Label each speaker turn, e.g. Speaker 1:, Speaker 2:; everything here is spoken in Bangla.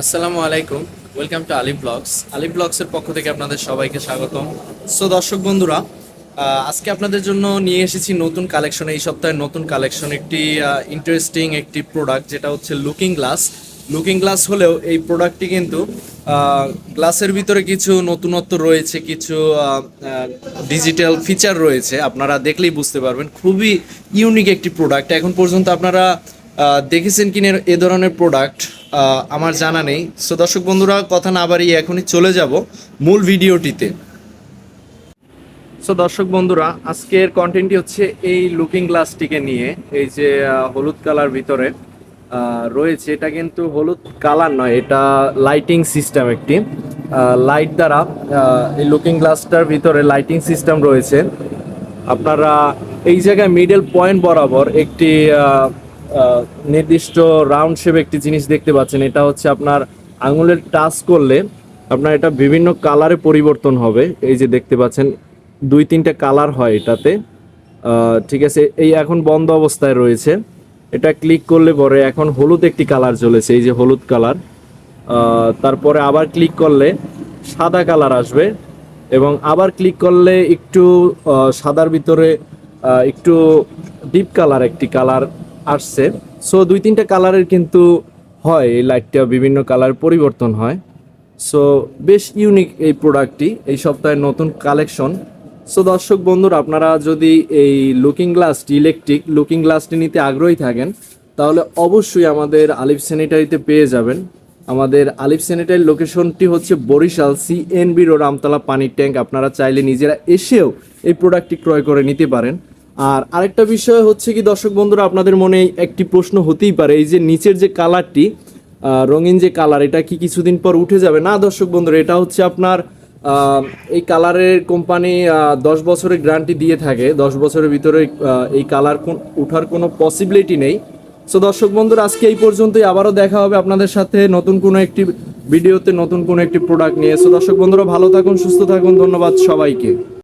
Speaker 1: আসসালামু আলাইকুম। ওয়েলকাম টু আলিফ ব্লগস আলিফ ব্লগসের পক্ষ থেকে আপনাদের সবাইকে স্বাগতম। সো দর্শক বন্ধুরা আজকে আপনাদের জন্য নিয়ে এসেছি নতুন কালেকশন এই সপ্তাহের নতুন কালেকশন একটি ইন্টারেস্টিং একটি প্রোডাক্ট যেটা হচ্ছে লুকিং গ্লাস লুকিং গ্লাস হলেও এই প্রোডাক্টটি কিন্তু গ্লাসের ভিতরে কিছু নতুনত্ব রয়েছে, কিছু ডিজিটাল ফিচার রয়েছে। আপনারা দেখলেই বুঝতে পারবেন, খুবই ইউনিক একটি প্রোডাক্ট এখন পর্যন্ত আপনারা দেখেছেন কিনা এ ধরনের প্রোডাক্ট আমার জানা নেই। সো দর্শক বন্ধুরা, কথা না বাড়িয়ে এখনই চলে যাব মূল ভিডিওটিতে। সো দর্শক বন্ধুরা, আজকের কন্টেন্টটি হচ্ছে এই লুকিং গ্লাসটিকে নিয়ে, এই যে হলুদ কালার ভিতরে। রয়েছে, এটা কিন্তু হলুদ কালার নয়, এটা লাইটিং সিস্টেম একটি। লাইট দ্বারা এই লুকিং গ্লাসটার ভিতরে লাইটিং সিস্টেম রয়েছে। আপনারা এই জায়গায় মিডল পয়েন্ট বরাবর একটি নির্দিষ্ট রাউন্ড শেপ একটি জিনিস দেখতে পাচ্ছেন। এটা হচ্ছে আপনার আঙুলের টাচ করলে আপনার এটা বিভিন্ন কালারে পরিবর্তন হবে। এই যে দেখতে পাচ্ছেন, দুই তিনটা কালার হয় এটাতে। ঠিক আছে, এই এখন বন্ধ অবস্থায় রয়েছে। এটা ক্লিক করলে পরে এখন হলুদ একটি কালার চলেছে, এই যে হলুদ কালার তারপরে আবার ক্লিক করলে সাদা কালার আসবে এবং আবার ক্লিক করলে একটু সাদার ভিতরে একটু ডিপ কালার একটি কালার আসছে। সো দুই তিনটা কালারের কিন্তু হয় এই লাইটটা বিভিন্ন কালার পরিবর্তন হয়। সো বেশ ইউনিক এই প্রোডাক্টটি এই সপ্তাহের নতুন কালেকশন সো দর্শক বন্ধুরা, আপনারা যদি এই লুকিং গ্লাসটি ইলেকট্রিক লুকিং গ্লাসটি নিতে আগ্রহী থাকেন, তাহলে অবশ্যই আমাদের আলিফ স্যানিটারিতে পেয়ে যাবেন। আমাদের আলিফ স্যানিটারি লোকেশনটি হচ্ছে Barishal C N B road Amtala পানির ট্যাঙ্ক। আপনারা চাইলে নিজেরা এসেও এই প্রোডাক্টটি ক্রয় করে নিতে পারেন। আর আরেকটা বিষয় হচ্ছে কি, দর্শক বন্ধুরা, আপনাদের মনে একটি প্রশ্ন হতেই পারে। এই যে নিচের যে কালারটি রঙিন যে কালার, এটা কি কিছুদিন পর উঠে যাবে? না, দর্শক বন্ধুরা, এটা হচ্ছে আপনার এই কালারের কোম্পানি দশ বছরের গ্যারান্টি দিয়ে থাকে। দশ বছরের ভিতরে এই কালার উঠার কোনো পসিবিলিটি নেই। সো দর্শক বন্ধুরা, আজকে এই পর্যন্তই। আবারও দেখা হবে আপনাদের সাথে নতুন কোনো একটি ভিডিওতে, নতুন কোনো একটি প্রোডাক্ট নিয়ে। সো দর্শক বন্ধুরা, ভালো থাকুন, সুস্থ থাকুন। ধন্যবাদ সবাইকে।